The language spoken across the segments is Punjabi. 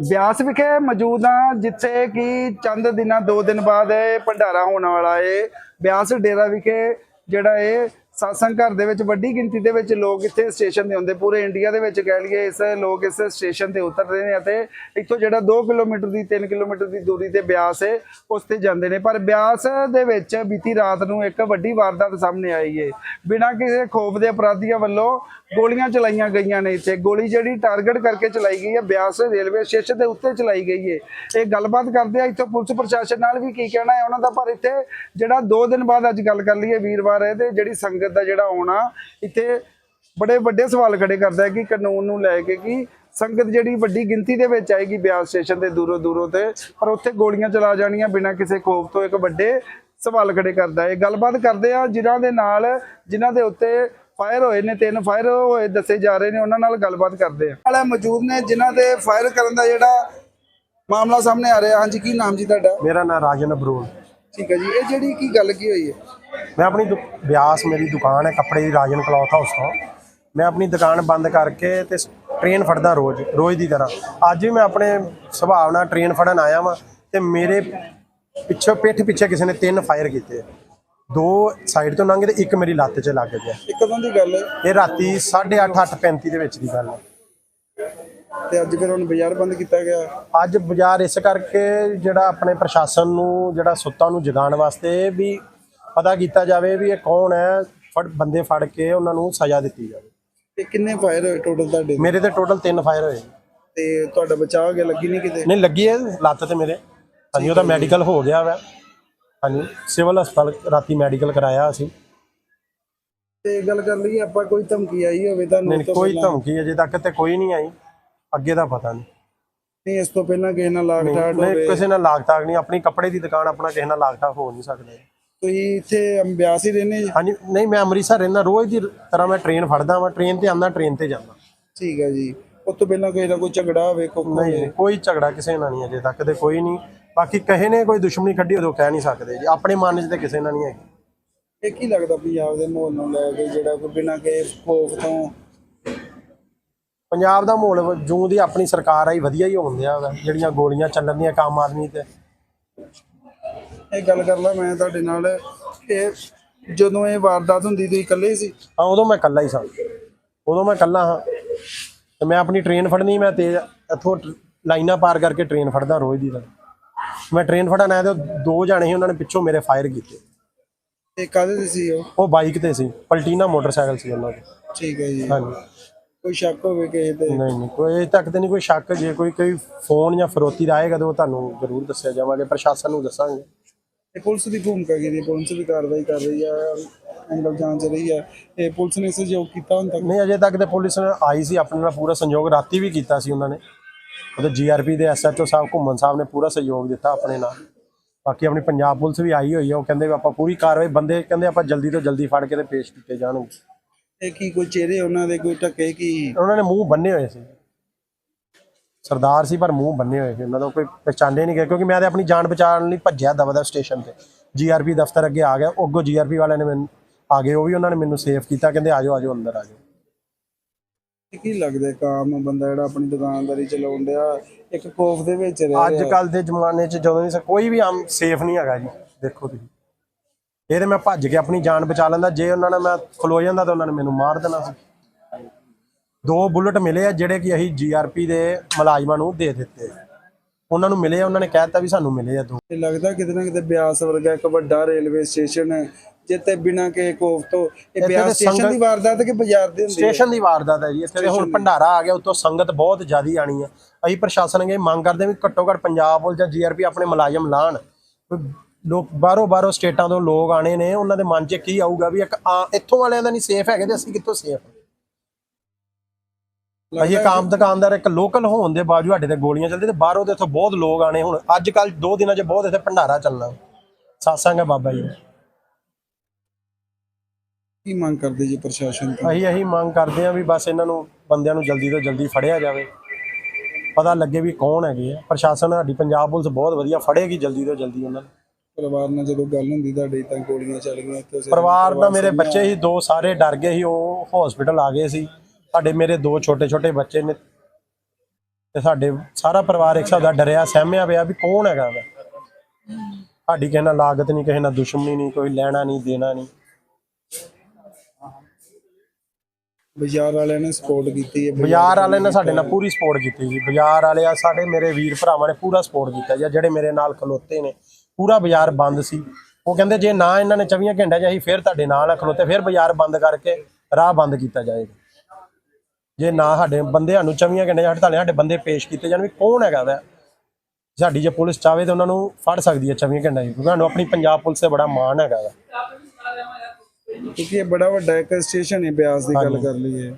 ਬਿਆਸ ਵਿਖੇ ਮੌਜੂਦ ਹਾਂ, ਜਿੱਥੇ ਕਿ ਚੰਦ ਦਿਨਾਂ ਦੋ ਦਿਨ ਬਾਅਦ ਇਹ ਭੰਡਾਰਾ ਹੋਣ ਵਾਲਾ ਏ। ਬਿਆਸ ਡੇਰਾ ਵਿਖੇ ਜਿਹੜਾ ਇਹ satsang ਘਰ ਦੇ ਵਿੱਚ ਵੱਡੀ ਗਿਣਤੀ ਦੇ ਵਿੱਚ ਲੋਕ ਇੱਥੇ ਸਟੇਸ਼ਨ ਤੇ ਹੁੰਦੇ। ਪੂਰੇ ਇੰਡੀਆ ਦੇ ਵਿੱਚ ਕਹਿ ਲਈਏ ਇਸ ਲੋਕ ਇਸ ਸਟੇਸ਼ਨ ਤੇ ਉਤਰਦੇ ਨੇ ਅਤੇ ਇੱਥੋਂ ਜਿਹੜਾ 2 ਕਿਲੋਮੀਟਰ ਦੀ 3 ਕਿਲੋਮੀਟਰ ਦੀ ਦੂਰੀ ਤੇ ਬਿਆਸ ਹੈ, ਉਸ ਤੇ ਜਾਂਦੇ ਨੇ। ਪਰ ਬਿਆਸ ਦੇ ਵਿੱਚ ਬੀਤੀ ਰਾਤ ਨੂੰ ਇੱਕ ਵੱਡੀ ਵਾਰਦਾਤ ਸਾਹਮਣੇ ਆਈ ਹੈ। ਬਿਨਾਂ ਕਿਸੇ ਖੋਫ ਦੇ ਅਪਰਾਧੀਆਂ ਵੱਲੋਂ ਗੋਲੀਆਂ ਚਲਾਈਆਂ ਗਈਆਂ ਨੇ ਇੱਥੇ। ਗੋਲੀ ਜਿਹੜੀ ਟਾਰਗੇਟ ਕਰਕੇ ਚਲਾਈ ਗਈ ਹੈ, ਬਿਆਸ ਰੇਲਵੇ ਸਟੇਸ਼ਨ ਦੇ ਉੱਤੇ ਚਲਾਈ ਗਈ ਹੈ। ਇਹ ਗੱਲਬਾਤ ਕਰਦੇ ਆ ਇੱਥੋਂ ਪੁਲਿਸ ਪ੍ਰਸ਼ਾਸਨ ਨਾਲ ਵੀ ਕੀ ਕਹਿਣਾ ਹੈ ਉਹਨਾਂ ਦਾ। ਪਰ ਇੱਥੇ ਜਿਹੜਾ 2 ਦਿਨ ਬਾਅਦ ਅੱਜ ਗੱਲ ਕਰ ਲਈਏ ਵੀਰਵਾਰ ਹੈ, ਤੇ ਜਿਹੜੀ ਸੰਗਤ ਦਾ ਜਿਹੜਾ ਆਉਣਾ ਇੱਥੇ ਬੜੇ ਵੱਡੇ ਸਵਾਲ ਖੜੇ ਕਰਦਾ ਹੈ ਕਿ ਕਾਨੂੰਨ ਨੂੰ ਲੈ ਕੇ ਕਿ ਸੰਗਤ ਜਿਹੜੀ ਵੱਡੀ ਗਿਣਤੀ ਦੇ ਵਿੱਚ ਆਏਗੀ ਬਿਆਸ ਸਟੇਸ਼ਨ ਤੇ ਦੂਰੋਂ ਦੂਰੋਂ ਤੇ ਪਰ ਉੱਥੇ ਗੋਲੀਆਂ ਚਲਾ ਜਾਣੀਆਂ ਬਿਨਾਂ ਕਿਸੇ ਖੋਫ ਤੋਂ ਇੱਕ ਵੱਡੇ ਸਵਾਲ ਖੜੇ ਕਰਦਾ ਹੈ। ਗੱਲਬਾਤ ਕਰਦੇ ਆ ਜਿਨ੍ਹਾਂ ਦੇ ਨਾਲ ਜਿਨ੍ਹਾਂ ਦੇ ਉੱਤੇ ਫਾਇਰ ਹੋਏ ਨੇ ਤਿੰਨ ਫਾਇਰ ਹੋਏ ਦੱਸੇ ਜਾ ਰਹੇ ਨੇ ਉਹਨਾਂ ਨਾਲ ਗੱਲਬਾਤ ਕਰਦੇ ਆ। ਵਾਲੇ ਮੌਜੂਦ ਨੇ ਜਿਨ੍ਹਾਂ ਦੇ ਫਾਇਰ ਕਰਨ ਦਾ ਜਿਹੜਾ ਮਾਮਲਾ ਸਾਹਮਣੇ ਆ ਰਿਹਾ। ਹਾਂਜੀ ਕੀ ਨਾਮ ਜੀ ਤੁਹਾਡਾ? ਮੇਰਾ ਨਾਮ ਰਾਜਨ ਅਬਰੋਲ। ਠੀਕ ਹੈ ਜੀ ਇਹ ਜਿਹੜੀ ਕੀ ਗੱਲ ਕੀ ਹੋਈ ਹੈ? ਮੈਂ ਆਪਣੀ ਦੁ- ਬਿਆਸ ਮੇਰੀ ਦੁਕਾਨ ਹੈ ਕੱਪੜੇ ਦੀ ਰਾਜਨ ਕਲੌਥ ਹਾਊਸ ਤੋਂ। ਮੈਂ ਆਪਣੀ ਦੁਕਾਨ ਬੰਦ ਕਰਕੇ ਤੇ ਟ੍ਰੇਨ ਫੜਦਾ ਰੋਜ਼ ਰੋਜ਼ ਦੀ ਤਰ੍ਹਾਂ। ਅੱਜ ਵੀ ਮੈਂ ਆਪਣੇ ਸੁਭਾਅ ਨਾਲ ਟ੍ਰੇਨ ਫੜਨ ਆਇਆ ਵਾਂ ਤੇ ਮੇਰੇ ਪਿੱਛੇ ਪਿੱਠ ਪਿੱਛੇ ਕਿਸੇ ਨੇ ਤਿੰਨ ਫਾਇਰ ਕੀਤੇ। ਦੋ ਸਾਈਡ ਤੋਂ ਲੰਘੇ ਤੇ ਇੱਕ ਮੇਰੀ ਲੱਤ 'ਚ ਲੱਗ ਗਿਆ। ਇਹ ਕਦੋਂ ਦੀ ਗੱਲ ਹੈ? ਇਹ ਰਾਤੀ 8:30 8:35 ਦੇ ਵਿੱਚ ਦੀ ਗੱਲ ਹੈ। ਤੇ ਅੱਜ ਫਿਰ ਹੁਣ ਬਾਜ਼ਾਰ ਬੰਦ ਕੀਤਾ ਗਿਆ? ਅੱਜ ਬਾਜ਼ਾਰ ਇਸ ਕਰਕੇ ਜਿਹੜਾ ਆਪਣੇ ਪ੍ਰਸ਼ਾਸਨ ਨੂੰ ਜਿਹੜਾ ਸੁੱਤਾਂ ਨੂੰ ਜਗਾਉਣ ਵਾਸਤੇ ਵੀ ਪਤਾ ਕੀਤਾ ਜਾਵੇ ਵੀ ਇਹ ਕੌਣ ਹੈ ਫੜ ਬੰਦੇ ਫੜ ਕੇ ਉਹਨਾਂ ਨੂੰ ਸਜ਼ਾ ਦਿੱਤੀ ਜਾਵੇ। ਤੇ ਕਿੰਨੇ ਫਾਇਰ ਹੋਏ ਟੋਟਲ ਤੁਹਾਡੇ? ਮੇਰੇ ਤੇ ਟੋਟਲ ਤਿੰਨ ਫਾਇਰ ਹੋਏ। ਤੇ ਤੁਹਾਡਾ ਬਚਾਅ ਹੋ ਗਿਆ ਲੱਗੀ ਨਹੀਂ ਕਿਤੇ? ਨਹੀਂ ਲੱਗੀ ਹੈ ਲੱਤ ਤੇ ਮੇਰੇ। ਹਾਂਜੀ ਉਹਦਾ ਮੈਡੀਕਲ ਹੋ ਗਿਆ ਵਾ। ਹਾਂਜੀ ਸਿਵਲ ਹਸਪਤਾਲ ਰਾਤੀ ਮੈਡੀਕਲ ਕਰਾਇਆ ਅਸੀਂ। ਤੇ ਗੱਲ ਕਰ ਲਈਏ ਆਪਾਂ ਕੋਈ ਧਮਕੀ ਆਈ ਹੋਵੇ ਤੁਹਾਨੂੰ ਨਹੀਂ ਤੋਂ ਕੋਈ ਪਹਿਲਾਂ? ਧਮਕੀ ਅਜੇ ਤੱਕ ਤੇ ਕੋਈ ਨਹੀਂ ਆਈ। ਅੱਗੇ ਦਾ ਪਤਾ ਨਹੀਂ। ਨਹੀਂ ਇਸ ਤੋਂ ਪਹਿਲਾਂ ਕਿਸੇ ਨਾਲ ਲਾਗ ਨਹੀਂ ਹੋਵੇ? ਕਿਸੇ ਨਾਲ ਲਾਗਤਾਗ ਨਹੀਂ। ਆਪਣੀ ਕੱਪੜੇ ਦੀ ਦੁਕਾਨ ਆਪਣਾ ਕਿਸੇ ਨਾਲ ਲਾਗਤਾਗ ਹੋ ਨਹੀਂ ਸਕਦੇ। ਤੁਸੀਂ ਇੱਥੇ ਅੰਬਿਆਸ ਹੀ ਰਹਿੰਦੇ ਜੀ? ਹਾਂਜੀ ਨਹੀਂ ਮੈਂ ਅੰਮ੍ਰਿਤਸਰ ਰਹਿੰਦਾ ਰੋਜ਼ ਦੀ ਤਰ੍ਹਾਂ ਮੈਂ ਟ੍ਰੇਨ ਫੜਦਾ ਵਾਂ ਟ੍ਰੇਨ ਤੇ ਆਉਂਦਾ ਟ੍ਰੇਨ ਤੇ ਜਾਂਦਾ। ਠੀਕ ਹੈ ਜੀ। ਉਸ ਤੋਂ ਪਹਿਲਾਂ ਕਿਸੇ ਦਾ ਕੋਈ ਝਗੜਾ ਹੋਵੇ ਕੋਈ ਨਹੀਂ ਕੋਈ ਝਗੜਾ ਕਿਸੇ ਨਾਲ ਨਹੀਂ ਅਜੇ ਤੱਕ ਤੇ ਕੋਈ ਨਹੀਂ। ਬਾਕੀ ਕਹੇ ਨੇ ਕੋਈ ਦੁਸ਼ਮਣੀ ਕੱਢੀ ਉਦੋਂ ਕਹਿ ਨਹੀਂ ਸਕਦੇ ਜੀ। ਆਪਣੇ ਮਨ 'ਚ ਤੇ ਕਿਸੇ ਨਾਲ ਨਹੀਂ ਹੈਗੀ। ਇਹ ਕੀ ਲੱਗਦਾ ਪੰਜਾਬ ਦੇ ਮਾਹੌਲ ਨੂੰ ਲੈ ਕੇ ਜਿਹੜਾ ਕੋਈ ਬਿਨਾਂ ਕੇ ਖੋਫ ਤੋਂ? ਪੰਜਾਬ ਦਾ ਮਾਹੌਲ ਜੂੰ ਦੀ ਆਪਣੀ ਸਰਕਾਰ ਆਈ ਵਧੀਆ ਹੀ ਹੋਣ ਦਿਆ ਵਾ ਜਿਹੜੀਆਂ ਗੋਲੀਆਂ ਚੱਲਣ ਦੀਆਂ ਕੰਮ ਆਦਮੀ ਤੇ। ਇਹ ਗੱਲ ਕਰ ਲਾ ਮੈਂ ਤੁਹਾਡੇ ਨਾਲ ਇਹ ਜਦੋਂ ਇਹ ਵਾਰਦਾਤ ਹੁੰਦੀ ਤੁਸੀਂ ਇਕੱਲੇ ਹੀ ਸੀ? ਹਾਂ ਉਦੋਂ ਮੈਂ ਇਕੱਲਾ ਹੀ ਸਾਂ। ਉਦੋਂ ਮੈਂ ਇਕੱਲਾ ਹਾਂ। ਤੇ ਮੈਂ ਆਪਣੀ ਟ੍ਰੇਨ ਫੜਨੀ ਮੈਂ ਤੇਜ਼ ਇੱਥੋਂ ਲਾਈਨਾਂ ਪਾਰ ਕਰਕੇ ਟ੍ਰੇਨ ਫੜਦਾ ਰੋਜ਼ ਦੀ ਤਰ੍ਹਾਂ। ਮੈਂ ਟ੍ਰੇਨ ਫੜਨ ਆਇਆ ਤੇ ਦੋ ਜਾਣੇ ਸੀ ਉਹਨਾਂ ਨੇ ਪਿੱਛੋਂ ਮੇਰੇ ਫਾਇਰ ਕੀਤੇ। ਤੇ ਕਾਹਦੇ ਤੇ ਸੀ ਉਹ? ਉਹ ਬਾਈਕ ਤੇ ਸੀ ਪਲਟੀਨਾ ਮੋਟਰਸਾਈਕਲ ਸੀ ਉਹਨਾਂ ਦੇ। ਠੀਕ ਹੈ ਜੀ। ਹਾਂਜੀ। ਕੋਈ ਸ਼ੱਕ ਹੋਵੇ ਕਿਸੇ ਤੇ? ਨਹੀਂ ਨਹੀਂ ਕੋਈ ਅਜੇ ਤੱਕ ਤੇ ਨਹੀਂ ਕੋਈ ਸ਼ੱਕ। ਜੇ ਕੋਈ ਕੋਈ ਫੋਨ ਜਾਂ ਫਰੋਤੀ ਦਾ ਆਏਗਾ ਤਾਂ ਉਹ ਤੁਹਾਨੂੰ ਜ਼ਰੂਰ ਦੱਸਿਆ ਜਾਵਾਂਗੇ ਪ੍ਰਸ਼ਾਸਨ ਨੂੰ ਦੱਸਾਂਗੇ। ਇਹ ਪੁਲਿਸ ਦੀ ਭੂਮਿਕਾ ਕੀ ਹੈ? ਪੁਲਿਸ ਵੀ ਕਾਰਵਾਈ ਕਰ ਰਹੀ ਆ ਐਂਗਲ ਜਾਂਚ ਰਹੀ ਆ ਇਹ ਪੁਲਿਸ ਨੇ ਸਹਿਯੋਗ ਕੀਤਾ ਹੁਣ ਤੱਕ? ਨਹੀਂ ਅਜੇ ਤੱਕ ਤੇ ਪੁਲਿਸ ਆਈ ਸੀ ਆਪਣੇ ਨਾਲ ਪੂਰਾ ਸੰਯੋਗ ਰਾਤੀ ਵੀ ਕੀਤਾ ਸੀ ਉਹਨਾਂ ਨੇ। ਉਹਦੇ ਜੀਆਰਪੀ ਦੇ ਐਸਐਚਓ ਸਾਹਿਬ ਘੁੰਮਣ ਸਾਹਿਬ ਨੇ ਪੂਰਾ ਸਹਿਯੋਗ ਦਿੱਤਾ ਆਪਣੇ ਨਾਲ। ਬਾਕੀ ਆਪਣੀ ਪੰਜਾਬ ਪੁਲਿਸ ਵੀ ਆਈ ਹੋਈ ਹੈ ਉਹ ਕਹਿੰਦੇ ਵੀ ਆਪਾਂ ਪੂਰੀ ਕਾਰਵਾਈ ਬੰਦੇ ਕਹਿੰਦੇ ਆਪਾਂ ਜਲਦੀ ਤੋਂ ਜਲਦੀ ਫੜ ਕੇ ਤੇ ਪੇਸ਼ ਕੀਤੇ ਜਾਣਗੇ। ਇਹ ਕੀ ਕੋਈ ਚਿਹਰੇ ਉਹਨਾਂ ਦੇ ਕੋਈ ਟੱਕੇ ਕੀ? ਉਹਨਾਂ ਨੇ ਮੂੰਹ ਬੰਨੇ ਹੋਏ ਸੀ। ਸਰਦਾਰ ਸੀ ਪਰ ਮੂੰਹ ਬੰਨੇ ਹੋਏ ਸੀ। ਉਹਨਾਂ ਦਾ ਕੋਈ ਪਛਾਣੇ ਨਹੀਂ ਗਿਆ ਕਿਉਂਕਿ ਮੈਂ ਤੇ ਆਪਣੀ ਜਾਨ ਬਚਾਉਣ ਲਈ ਭੱਜਿਆ ਦਬਦਾ ਸਟੇਸ਼ਨ ਤੇ। ਜੀਆਰਪੀ ਦਫ਼ਤਰ ਅੱਗੇ ਆ ਗਿਆ। ਉਹ ਅੱਗੋਂ ਜੀਆਰਪੀ ਵਾਲਿਆਂ ਨੇ ਮੈਨੂੰ ਆ ਗਏ ਉਹ ਵੀ ਉਹਨਾਂ ਨੇ ਮੈਨੂੰ ਸੇਫ ਕੀਤਾ ਕਹਿੰਦੇ ਆਜੋ ਆਜੋ ਅੰਦਰ ਆਜੋ ਕੀ ਲੱਗਦਾ ਕਾਮ ਬੰਦਾ ਜਿਹੜਾ ਆਪਣੀ ਦੁਕਾਨਦਾਰੀ ਚਲਾਉਣ ਡਿਆ? ਇੱਕ ਖੋਫ ਦੇ ਵਿੱਚ ਰਹਿ ਅੱਜ ਕੱਲ ਦੇ ਜ਼ਮਾਨੇ 'ਚ ਜਦੋਂ ਨਹੀਂ ਕੋਈ ਵੀ ਆਮ ਸੇਫ ਨਹੀਂ ਹੈਗਾ ਜੀ ਦੇਖੋ ਤੁਸੀਂ। ਇਹ ਤੇ ਮੈਂ ਭੱਜ ਕੇ ਆਪਣੀ ਜਾਨ ਬਚਾ ਲੈਂਦਾ ਜੇ ਉਹਨਾਂ ਨੇ ਮੈਂ ਖਲੋ ਜਾਂਦਾ ਤਾਂ ਉਹਨਾਂ ਨੇ ਮੈਨੂੰ ਮਾਰ ਦੇਣਾ ਸੀ। ਦੋ ਬੁਲਟ ਮਿਲੇ ਆ ਜਿਹੜੇ ਕਿ ਅਸੀਂ ਜੀਆਰਪੀ ਦੇ ਮੁਲਾਜ਼ਮਾਂ ਨੂੰ ਦੇ ਦਿੱਤੇ ਉਹਨਾਂ ਨੂੰ ਮਿਲੇ ਆ ਉਹਨਾਂ ਨੇ ਕਹਿਤਾ ਵੀ ਸਾਨੂੰ ਮਿਲੇ ਆ ਦੋ। ਇਹ ਲੱਗਦਾ ਕਿਤੇ ਨਾ ਕਿਤੇ ਬਿਆਸ ਵਰਗਾ ਇੱਕ ਵੱਡਾ ਰੇਲਵੇ ਸਟੇਸ਼ਨ ਹੈ ਜਿੱਤੇ ਬਿਨਾਂ ਕੇ ਖੋਫ ਤੋਂ ਇਹ ਬਿਆਸ ਸਟੇਸ਼ਨ ਦੀ ਵਾਰਦਾਤ ਕਿ ਬਾਜ਼ਾਰ ਦੇ ਹੁੰਦੀ ਸਟੇਸ਼ਨ ਦੀ ਵਾਰਦਾਤ ਹੈ ਜੀ ਇੱਥੇ ਤੇ ਹੁਣ ਭੰਡਾਰਾ ਆ ਗਿਆ ਉਤੋਂ ਸੰਗਤ ਬਹੁਤ ਜ਼ਿਆਦੀ ਆਣੀ ਆ ਅਸੀਂ ਪ੍ਰਸ਼ਾਸਨ ਅੱਗੇ ਮੰਗ ਕਰਦੇ ਵੀ ਘੱਟੋ ਘੱਟ ਪੰਜਾਬ ਪੁਲਿਸ ਜਾਂ ਜੀਆਰਪੀ ਆਪਣੇ ਮੁਲਾਜ਼ਮ ਲਾਣ। ਲੋਕ ਬਾਹਰੋਂ ਬਾਹਰੋਂ ਸਟੇਟਾਂ ਤੋਂ ਲੋਕ ਆਣੇ ਨੇ ਉਹਨਾਂ ਦੇ ਮਨ 'ਚ ਕੀ ਆਊਗਾ ਵੀ ਇੱਕ ਇੱਥੋਂ ਵਾਲਿਆਂ ਦਾ ਨਹੀਂ ਸੇਫ ਹੈਗੇ ਤੇ ਅਸੀਂ ਕਿੱਥੋਂ ਸੇਫ ਅਸੀਂ ਇੱਕ ਆਮ ਦੁਕਾਨਦਾਰ ਇੱਕ ਲੋਕਲ ਹੋਣ ਦੇ ਬਾਵਜੂਦ ਸਾਡੇ ਤੇ ਗੋਲੀਆਂ ਚੱਲਦੀਆਂ ਤੇ ਬਾਹਰੋਂ ਦੇ ਇੱਥੋਂ ਬਹੁਤ ਲੋਕ ਆਣੇ ਹੁਣ। ਅੱਜ ਕੱਲ ਦੋ ਦਿਨਾਂ 'ਚ ਬਹੁਤ ਇੱਥੇ ਭੰਡਾਰਾ ਚੱਲਣਾ। ਸਾਸਾਂਗਾ ਬਾਬਾ ਜੀ। ਕੀ ਮੰਗ ਕਰਦੇ ਜੀ ਪ੍ਰਸ਼ਾਸਨ ਤੋਂ? ਅਸੀਂ ਇਹੀ ਮੰਗ ਕਰਦੇ ਹਾਂ ਵੀ ਬਸ ਇਹਨਾਂ ਨੂੰ ਬੰਦਿਆਂ ਨੂੰ ਜਲਦੀ ਤੋਂ ਜਲਦੀ ਫੜਿਆ ਜਾਵੇ। ਪਤਾ ਲੱਗੇ ਵੀ ਕੌਣ ਹੈਗੇ ਆ। ਪ੍ਰਸ਼ਾਸਨ ਸਾਡੀ ਪੰਜਾਬ ਪੁਲਿਸ ਬਹੁਤ ਵਧੀਆ ਫੜੇਗੀ ਜਲਦੀ ਤੋਂ ਜਲਦੀ ਉਹਨਾਂ ਨੂੰ। ਪਰਿਵਾਰ ਨਾਲ ਜਦੋਂ ਗੱਲ ਹੁੰਦੀ ਤੁਹਾਡੀ ਤਾਂ ਗੋਲੀਆਂ ਚੱਲ ਗਈਆਂ ਪਰਿਵਾਰ ਦਾ ਮੇਰੇ ਬੱਚੇ ਸੀ ਦੋ ਸਾਰੇ ਡਰ ਗਏ ਸੀ ਉਹ ਹਸਪੀਟਲ ਆ ਗਏ ਸੀ। ਸਾਡੇ ਮੇਰੇ ਦੋ ਛੋਟੇ ਛੋਟੇ ਬੱਚੇ ਨੇ ਤੇ ਸਾਡੇ ਸਾਰਾ ਪਰਿਵਾਰ ਇੱਕ ਦਾ ਡਰਿਆ ਸਹਿਮਿਆ ਪਿਆ ਵੀ ਕੌਣ ਹੈਗਾ ਵਾ। ਸਾਡੀ ਕਿਸੇ ਨਾਲ ਲਾਗਤ ਨਹੀਂ ਕਿਸੇ ਨਾਲ ਦੁਸ਼ਮਣੀ ਨਹੀਂ ਕੋਈ ਲੈਣਾ ਨਹੀਂ ਦੇਣਾ ਨਹੀਂ। ਬਾਜ਼ਾਰ ਵਾਲਿਆਂ ਨੇ ਸਪੋਰਟ ਕੀਤੀ ਹੈ। ਬਾਜ਼ਾਰ ਵਾਲੇ ਨੇ ਸਾਡੇ ਨਾਲ ਪੂਰੀ ਸਪੋਰਟ ਕੀਤੀ ਜੀ। ਬਾਜ਼ਾਰ ਵਾਲੇ ਆ ਸਾਡੇ ਮੇਰੇ ਵੀਰ ਭਰਾਵਾਂ ਨੇ ਪੂਰਾ ਸਪੋਰਟ ਕੀਤਾ ਜੀ। ਜਿਹੜੇ ਮੇਰੇ ਨਾਲ ਖਲੋਤੇ ਨੇ ਪੂਰਾ ਬਾਜ਼ਾਰ ਬੰਦ ਸੀ। ਉਹ ਕਹਿੰਦੇ ਜੇ ਨਾ ਇਹਨਾਂ ਨੇ 24 ਘੰਟਿਆਂ 'ਚ ਅਸੀਂ ਫਿਰ ਤੁਹਾਡੇ ਨਾਲ ਖਲੋਤੇ ਫਿਰ ਬਾਜ਼ਾਰ ਬੰਦ ਕਰਕੇ ਰਾਹ ਬੰਦ ਕੀਤਾ ਜਾਏਗਾ। ਜੇ ਨਾ ਸਾਡੇ ਬੰਦੇ ਸਾਨੂੰ 24 ਘੰਟੇ ਸਾਡੇ ਤੁਹਾਡੇ ਸਾਡੇ ਬੰਦੇ ਪੇਸ਼ ਕੀਤੇ ਜਾਣ ਵੀ ਕੌਣ ਹੈਗਾ ਵਾ? ਸਾਡੀ ਜੇ ਪੁਲਿਸ ਚਾਵੇ ਤਾਂ ਉਹਨਾਂ ਨੂੰ ਫੜ ਸਕਦੀ ਹੈ 24 ਘੰਟੇ ਕਿਉਂਕਿ ਸਾਨੂੰ ਆਪਣੀ ਪੰਜਾਬ ਪੁਲਿਸ ਤੇ ਬੜਾ ਮਾਣ ਹੈਗਾ ਵਾ। ਕਿਉਂਕਿ ਇਹ ਬੜਾ ਵੱਡਾ ਇੱਕ ਸਟੇਸ਼ਨ ਹੈ ਬਿਆਸ ਦੀ ਗੱਲ ਕਰ ਲਈਏ।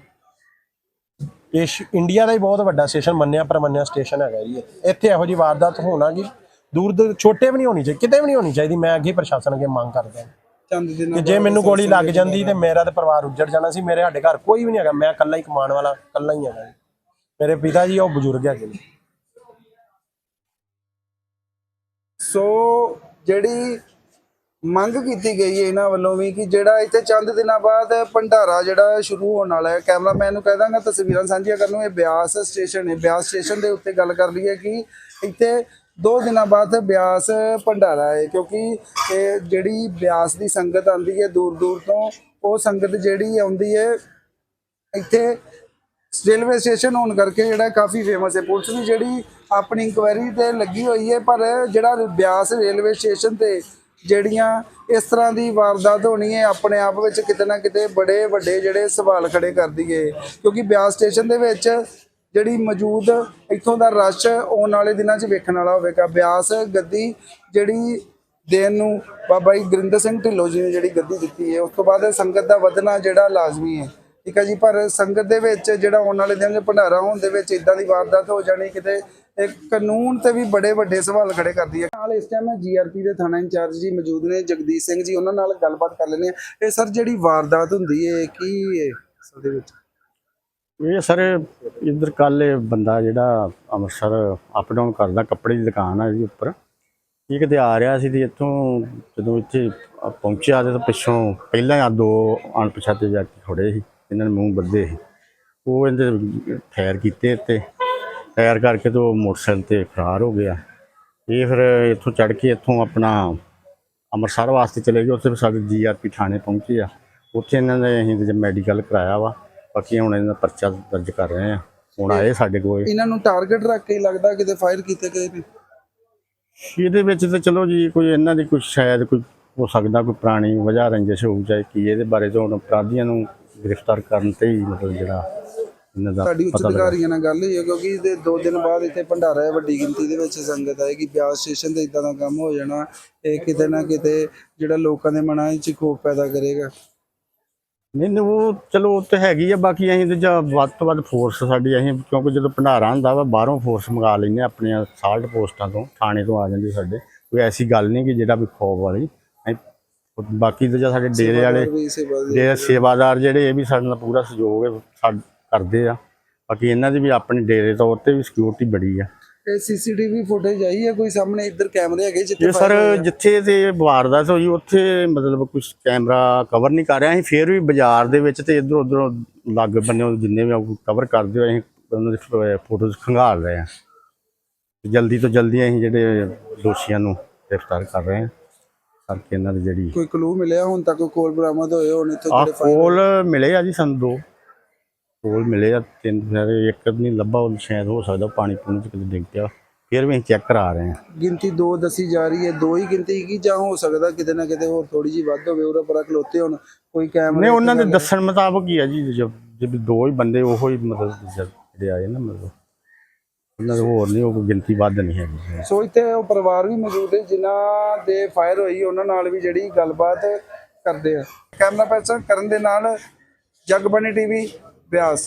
ਇਹ ਇੰਡੀਆ ਦਾ ਹੀ ਬਹੁਤ ਵੱਡਾ ਸਟੇਸ਼ਨ ਮੰਨਿਆ ਪਰਮੰਨਿਆ ਸਟੇਸ਼ਨ ਹੈਗਾ ਜੀ। ਇੱਥੇ ਇਹੋ ਜਿਹੀ ਵਾਰਦਾਤ ਹੋਣਾ ਜੀ ਦੂਰ ਦੂਰ ਛੋਟੇ ਵੀ ਨਹੀਂ ਹੋਣੀ ਚਾਹੀਦੀ ਕਿਤੇ ਵੀ ਨਹੀਂ ਹੋਣੀ ਚਾਹੀਦੀ ਮੈਂ ਅੱਗੇ ਪ੍ਰਸ਼ਾਸਨ ਅੱਗੇ ਮੰਗ ਕਰਦਾ। ਚੰਦ ਕਿ ਜੇ ਮੈਨੂੰ ਗੋਲੀ ਲੱਗ ਜਾਂਦੀ ਤੇ ਮੇਰਾ ਤੇ ਪਰਿਵਾਰ ਉੱਜੜ ਜਾਣਾ ਸੀ ਮੇਰੇ ਸਾਡੇ ਘਰ ਕੋਈ ਵੀ ਨਹੀਂ ਹੈਗਾ। ਮੈਂ ਇਕੱਲਾ ਹੀ ਕਮਾਉਣ ਵਾਲਾ ਇਕੱਲਾ ਹੀ ਹੈਗਾ। ਜੀ ਮੇਰੇ ਪਿਤਾ ਜੀ ਉਹ ਬਜ਼ੁਰਗ ਹੈਗੇ ਨੇ। ਸੋ ਜਿਹੜੀ ਮੰਗ ਕੀਤੀ ਗਈ ਹੈ ਇਹਨਾਂ ਵੱਲੋਂ ਵੀ ਕਿ ਜਿਹੜਾ ਇੱਥੇ ਚੰਦ ਦਿਨਾਂ ਬਾਅਦ ਭੰਡਾਰਾ ਜਿਹੜਾ ਸ਼ੁਰੂ ਹੋਣ ਵਾਲਾ ਹੈ ਕੈਮਰਾਮੈਨ ਨੂੰ ਕਹਿ ਦਾਂਗਾ ਤਸਵੀਰਾਂ ਸਾਂਝੀਆਂ ਕਰਨ ਨੂੰ ਇਹ ਬਿਆਸ ਸਟੇਸ਼ਨ ਹੈ। ਬਿਆਸ ਸਟੇਸ਼ਨ ਦੇ ਉੱਤੇ ਗੱਲ ਕਰ ਲਈ ਹੈ ਕਿ ਇੱਥੇ ਦੋ ਦਿਨਾਂ ਬਾਅਦ ਬਿਆਸ ਭੰਡਾਰਾ ਹੈ, ਕਿਉਂਕਿ ਇਹ ਜਿਹੜੀ ਬਿਆਸ ਦੀ ਸੰਗਤ ਆਉਂਦੀ ਹੈ ਦੂਰ ਦੂਰ ਤੋਂ, ਉਹ ਸੰਗਤ ਜਿਹੜੀ ਆਉਂਦੀ ਹੈ ਇੱਥੇ ਰੇਲਵੇ ਸਟੇਸ਼ਨ ਹੋਣ ਕਰਕੇ ਜਿਹੜਾ ਕਾਫੀ ਫੇਮਸ ਹੈ। ਪੁਲਿਸ ਵੀ ਜਿਹੜੀ ਆਪਣੀ ਇਨਕੁਆਇਰੀ ਤੇ ਲੱਗੀ ਹੋਈ ਹੈ, ਪਰ ਜਿਹੜਾ ਬਿਆਸ ਰੇਲਵੇ ਸਟੇਸ਼ਨ ਤੇ ਜਿਹੜੀਆਂ ਇਸ ਤਰ੍ਹਾਂ ਦੀ ਵਾਰਦਾਤ ਹੋਣੀ ਹੈ, ਆਪਣੇ ਆਪ ਵਿੱਚ ਕਿਤੇ ਨਾ ਕਿਤੇ ਬੜੇ ਵੱਡੇ ਜਿਹੜੇ ਸਵਾਲ ਖੜੇ ਕਰਦੀ ਹੈ। ਕਿਉਂਕਿ ਬਿਆਸ ਸਟੇਸ਼ਨ ਦੇ ਵਿੱਚ ਜਿਹੜੀ ਮੌਜੂਦ ਇੱਥੋਂ ਦਾ ਰਸ਼ ਆਉਣ ਵਾਲੇ ਦਿਨਾਂ 'ਚ ਵੇਖਣ ਵਾਲਾ ਹੋਵੇਗਾ। ਬਿਆਸ ਗੱਦੀ ਜਿਹੜੀ ਦੇਣ ਨੂੰ ਬਾਬਾ ਜੀ ਗੁਰਿੰਦਰ ਸਿੰਘ ਢਿੱਲੋਂ ਜੀ ਨੇ ਜਿਹੜੀ ਗੱਦੀ ਦਿੱਤੀ ਹੈ, ਉਸ ਤੋਂ ਬਾਅਦ ਸੰਗਤ ਦਾ ਵਧਣਾ ਜਿਹੜਾ ਲਾਜ਼ਮੀ ਹੈ। ਠੀਕ ਹੈ ਜੀ, ਪਰ ਸੰਗਤ ਦੇ ਵਿੱਚ ਜਿਹੜਾ ਆਉਣ ਵਾਲੇ ਦਿਨਾਂ 'ਚ ਭੰਡਾਰਾ ਹੋਣ ਦੇ ਵਿੱਚ ਇਦਾਂ ਦੀ ਵਾਰਦਾਤ ਹੋ ਜਾਣੀ, ਕਿਤੇ ਇਹ ਕਾਨੂੰਨ ਤੇ ਵੀ ਬੜੇ ਵੱਡੇ ਸਵਾਲ ਖੜੇ ਕਰਦੀ ਹੈ। ਨਾਲ ਇਸ ਟਾਈਮ ਜੀਆਰਪੀ ਦੇ ਥਾਣਾ ਇੰਚਾਰਜ ਜੀ ਮੌਜੂਦ ਨੇ, ਜਗਦੀਸ਼ ਸਿੰਘ ਜੀ, ਉਹਨਾਂ ਨਾਲ ਗੱਲਬਾਤ ਕਰ ਲੈਂਦੇ ਆ ਇਹ ਸਰ ਜਿਹੜੀ ਵਾਰਦਾਤ ਹੁੰਦੀ ਹੈ ਕੀ ਹੈ ਅਸਲ ਦੇ ਵਿੱਚ? ਇਹ ਸਰ, ਇੱਧਰ ਕੱਲ ਇਹ ਬੰਦਾ ਜਿਹੜਾ ਅੰਮ੍ਰਿਤਸਰ ਅਪ ਡਾਊਨ ਕਰਦਾ, ਕੱਪੜੇ ਦੀ ਦੁਕਾਨ ਆ ਜੀ ਉੱਪਰ। ਇਹ ਕਿਤੇ ਆ ਰਿਹਾ ਸੀ ਤੇ ਇੱਥੋਂ ਜਦੋਂ ਇੱਥੇ ਪਹੁੰਚਿਆ ਤੇ ਪਿੱਛੋਂ ਪਹਿਲਾਂ ਆ ਦੋ ਅਣਪਛਾਤੇ ਵਿਅਕਤੀ ਖੜੇ ਸੀ, ਇਹਨਾਂ ਨੇ ਮੂੰਹ ਬੱਦੇ ਸੀ। ਉਹ ਇਹਦੇ ਫੈਰ ਕੀਤੇ ਤੇ ਫਾਇਰ ਕਰਕੇ ਤੇ ਉਹ ਮੋਟਰਸਾਈਕਲ ਤੇ ਫਰਾਰ ਹੋ ਗਿਆ। ਇਹ ਫਿਰ ਇੱਥੋਂ ਚੜ ਕੇ ਇੱਥੋਂ ਆਪਣਾ ਅੰਮ੍ਰਿਤਸਰ ਵਾਸਤੇ ਚਲੇ ਗਏ, ਉੱਥੇ ਫਿਰ ਸਾਡੇ ਜੀਆਰਪੀ ਥਾਣੇ ਪਹੁੰਚੇ ਆ। ਉੱਥੇ ਇਹਨਾਂ ਨੇ ਅਸੀਂ ਮੈਡੀਕਲ ਕਰਾਇਆ ਵਾ। ਬਾਕੀ ਹੁਣ ਇਹਨਾਂ ਦਾ ਪਰਚਾ ਦਰਜ ਕਰ ਰਹੇ ਆ ਹੁਣ ਆਏ ਸਾਡੇ ਕੋਲ। ਇਹਨਾਂ ਨੂੰ ਟਾਰਗੇਟ ਰੱਖ ਕੇ ਹੀ ਲੱਗਦਾ ਕਿਤੇ ਫਾਇਰ ਕੀਤੇ ਗਏ ਨੇ। ਇਹਦੇ ਵਿੱਚ ਤਾਂ ਚਲੋ ਜੀ ਕੋਈ ਇਹਨਾਂ ਦੀ ਕੋਈ ਸ਼ਾਇਦ ਕੋਈ ਹੋ ਸਕਦਾ ਕੋਈ ਪੁਰਾਣੀ ਵਜ੍ਹਾ ਰੰਜਿਸ਼ ਹੋਊ ਚਾਹੇ ਕੀ ਇਹਦੇ ਬਾਰੇ ਤਾਂ ਹੁਣ ਅਪਰਾਧੀਆਂ ਨੂੰ ਗ੍ਰਿਫਤਾਰ ਕਰਨ ਤੇ ਹੀ ਮਤਲਬ ਜਿਹੜਾ ਇਹਨਾਂ ਦਾ ਸਾਡੀ ਉੱਚ ਪਤਾ ਲੱਗਾ। ਅਧਿਕਾਰੀਆਂ ਨਾਲ ਗੱਲ ਹੋਈ ਹੈ ਕਿਉਂਕਿ ਇਹਦੇ ਦੋ ਦਿਨ ਬਾਅਦ ਇੱਥੇ ਭੰਡਾਰਾ ਹੈ ਵੱਡੀ ਗਿਣਤੀ ਦੇ ਵਿੱਚ ਸੰਗਤ ਆਏਗੀ। ਬਿਆਸ ਸਟੇਸ਼ਨ ਤੇ ਇਦਾਂ ਦਾ ਕੰਮ ਹੋ ਜਾਣਾ ਇਹ ਕਿਤੇ ਨਾ ਕਿਤੇ ਜਿਹੜਾ ਲੋਕਾਂ ਦੇ ਮਨਾਂ ਵਿੱਚ ਖੋਫ ਪੈਦਾ ਕਰੇਗਾ। ਨਹੀਂ ਨਹੀਂ ਉਹ ਚਲੋ ਉਹ ਤੇ ਹੈਗੀ ਆ ਬਾਕੀ ਅਸੀਂ ਤੇ ਜਾਂ ਵੱਧ ਤੋਂ ਵੱਧ ਫੋਰਸ ਸਾਡੀ ਅਸੀਂ ਕਿਉਂਕਿ ਜਦੋਂ ਭੰਡਾਰਾ ਹੁੰਦਾ ਵਾ ਬਾਹਰੋਂ ਫੋਰਸ ਮੰਗਾ ਲੈਂਦੇ ਆਪਣੀਆਂ ਸਾਲਟ ਪੋਸਟਾਂ ਤੋਂ ਥਾਣੇ ਤੋਂ ਆ ਜਾਂਦੀ ਸਾਡੇ। ਕੋਈ ਐਸੀ ਗੱਲ ਨਹੀਂ ਕਿ ਜਿਹੜਾ ਵੀ ਖੌਫ ਵਾਲੀ ਬਾਕੀ ਤੇ ਜਾਂ ਸਾਡੇ ਡੇਰੇ ਵਾਲੇ ਦੇ ਸੇਵਾਦਾਰ ਜਿਹੜੇ ਇਹ ਵੀ ਸਾਡੇ ਨਾਲ ਪੂਰਾ ਸਹਿਯੋਗ ਕਰਦੇ ਆ। ਬਾਕੀ ਇਹਨਾਂ ਦੀ ਵੀ ਆਪਣੀ ਡੇਰੇ ਤੌਰ ਤੇ ਵੀ ਸਿਕਿਉਰਿਟੀ ਬੜੀ ਆ। ਇਹ ਸੀਸੀਟੀਵੀ ਫੁਟੇਜ ਆਈ ਹੈ ਕੋਈ ਸਾਹਮਣੇ ਇੱਧਰ ਕੈਮਰੇ ਹੈਗੇ ਜਿੱਥੇ ਇਹ ਸਰ ਜਿੱਥੇ ਤੇ ਵਾਰਦਾਤ ਹੋਈ ਉੱਥੇ ਮਤਲਬ ਕੁਝ ਕੈਮਰਾ ਕਵਰ ਨਹੀਂ ਕਰ ਰਿਹਾ। ਅਸੀਂ ਫੇਰ ਵੀ ਬਾਜ਼ਾਰ ਦੇ ਵਿੱਚ ਤੇ ਇਧਰ ਉਧਰ ਲੱਗ ਬੰਨੇ ਜਿੰਨੇ ਵੀ ਕਵਰ ਕਰਦੇ ਹੋਏ ਅਸੀਂ ਉਹਨਾਂ ਦੀ ਫੋਟੋਜ਼ ਖੰਗਾਲ ਰਹੇ ਹਾਂ। ਜਲਦੀ ਤੋਂ ਜਲਦੀ ਅਸੀਂ ਜਿਹੜੇ ਦੋਸ਼ੀਆਂ ਨੂੰ ਗ੍ਰਿਫਤਾਰ ਕਰ ਰਹੇ ਹਾਂ। ਕਰਕੇ ਇਹਨਾਂ ਦੀ ਜਿਹੜੀ ਕੋਈ ਕਲੂ ਮਿਲਿਆ ਹੁਣ ਤੱਕ ਕੋਲ ਬਰਾਮਦ ਹੋਏ ਹੋਣ ਇੱਥੋਂ ਜਿਹੜੇ ਕੋਲ ਮਿਲੇ ਆ ਜੀ ਸਾਨੂੰ ਦੋ। ਕੋਲ ਮਿਲੇ ਆ ਤਿੰਨ ਸਾਰੇ ਇੱਕ ਨਹੀਂ ਲੱਭਾ ਉਹ ਸ਼ਾਇਦ ਹੋ ਸਕਦਾ ਪਾਣੀ ਪੂਣੀ ਚ ਕਿਤੇ ਡਿੱਗ ਪਿਆ। ਫਿਰ ਵੀ ਅਸੀਂ ਚੈੱਕ ਕਰਾ ਰਹੇ ਹਾਂ। ਗਿਣਤੀ ਦੋ ਦੱਸੀ ਜਾ ਰਹੀ ਹੈ ਦੋ ਹੀ ਗਿਣਤੀ ਕੀ ਜਾਂ ਹੋ ਸਕਦਾ ਕਿਤੇ ਨਾ ਕਿਤੇ ਹੋਰ ਥੋੜੀ ਜੀ ਵੱਧ ਹੋਵੇ ਉਹਦਾ ਪਰਾ ਖਲੋਤੇ ਹੁਣ ਕੋਈ ਕੈਮਰੇ ਨਹੀਂ ਉਹਨਾਂ ਦੇ ਦੱਸਣ ਮੁਤਾਬਕ ਹੀ ਆ ਜੀ ਜੇ ਜੇ ਵੀ ਦੋ ਹੀ ਬੰਦੇ ਉਹੋ ਹੀ ਮਤਲਬ ਜਿਹੜੇ ਆਏ ਨਾ ਮਤਲਬ। ਉਹਨਾਂ ਦੇ ਹੋਰ ਨਹੀਂ ਉਹ ਗਿਣਤੀ ਵੱਧ ਨਹੀਂ ਹੈਗੀ। ਸੋ ਇੱਥੇ ਉਹ ਪਰਿਵਾਰ ਵੀ ਮੌਜੂਦ ਹੈ ਜਿਨ੍ਹਾਂ ਦੇ ਫਾਇਰ ਹੋਈ ਉਹਨਾਂ ਨਾਲ ਵੀ ਜਿਹੜੀ ਗੱਲਬਾਤ ਕਰਦੇ ਆ। ਕੈਮਰਾ ਪਰਸਨ ਕਰਨ ਦੇ ਨਾਲ ਜਗਬਾਣੀ ਟੀਵੀ ਬਿਆਸ